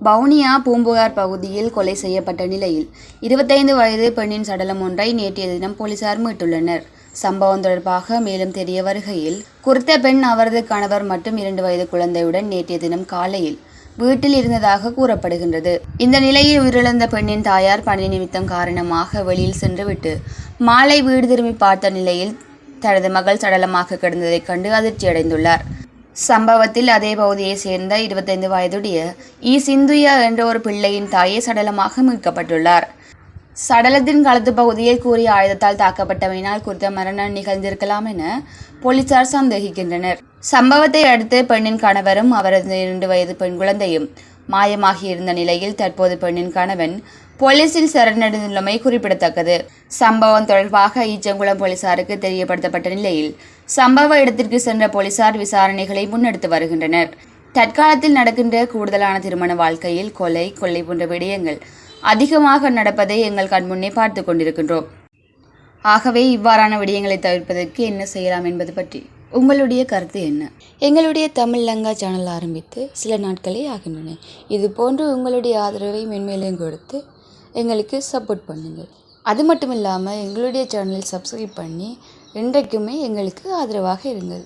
வவுனியா பூம்புகார் பகுதியில் கொலை செய்யப்பட்ட நிலையில் இருபத்தைந்து வயது பெண்ணின் சடலம் ஒன்றை நேற்றைய தினம் போலீசார் மீட்டுள்ளனர். சம்பவம் தொடர்பாக மேலும் தெரிய வருகையில் குறித்த பெண் அவரது கணவர் மற்றும் இரண்டு வயது குழந்தையுடன் நேற்றைய தினம் காலையில் வீட்டில் இருந்ததாக கூறப்படுகின்றது. இந்த நிலையில் உயிரிழந்த பெண்ணின் தாயார் பணி நிமித்தம் காரணமாக வெளியில் சென்றுவிட்டு மாலை வீடு திரும்பி பார்த்த நிலையில் தனது மகள் சடலமாக கிடந்ததைக் கண்டு அதிர்ச்சியடைந்துள்ளார். சம்பவத்தில் அதே பகுதியைச் சேர்ந்த இருபத்தைந்து வயதுடைய இ சிந்துயா என்ற ஒரு பிள்ளையின் தாயை சடலமாக மீட்கப்பட்டுள்ளார். சடலத்தின் களத்து பகுதியில் கூறிய ஆயுதத்தால் தாக்கப்பட்டமையினால் குறித்த மரணம் நிகழ்ந்திருக்கலாம் என போலீசார் சந்தேகிக்கின்றனர். சம்பவத்தை அடுத்து பெண்ணின் கணவரும் அவரது இரண்டு வயது பெண் குழந்தையும் மாயமாகியிருந்த நிலையில் தற்போது பெண்ணின் கணவன் போலீசில் சரணடைந்துள்ளமை குறிப்பிடத்தக்கது. சம்பவம் தொடர்பாக ஈச்சங்குளம் போலீசாருக்கு தெரியப்படுத்தப்பட்ட நிலையில் சம்பவ இடத்திற்கு சென்ற போலீசார் விசாரணைகளை முன்னெடுத்து வருகின்றனர். தற்காலத்தில் நடக்கின்ற கூடுதலான திருமண வாழ்க்கையில் கொலை கொள்ளை போன்ற விடயங்கள் அதிகமாக நடப்பதை எங்கள் கண்முன்னே பார்த்து கொண்டிருக்கின்றோம். ஆகவே இவ்வாறான விடயங்களை தவிர்ப்பதற்கு என்ன செய்யலாம் என்பது பற்றி உங்களுடைய கருத்து என்ன? எங்களுடைய தமிழ் லங்கா சேனல் ஆரம்பித்து சில நாட்களே ஆகின்றன. இது போன்று உங்களுடைய ஆதரவை மென்மேலும் கொடுத்து எங்களுக்கு சப்போர்ட் பண்ணுங்கள். அது மட்டும் இல்லாமல் எங்களுடைய சேனலை சப்ஸ்கிரைப் பண்ணி இன்றைக்குமே எங்களுக்கு ஆதரவாக இருங்கள்.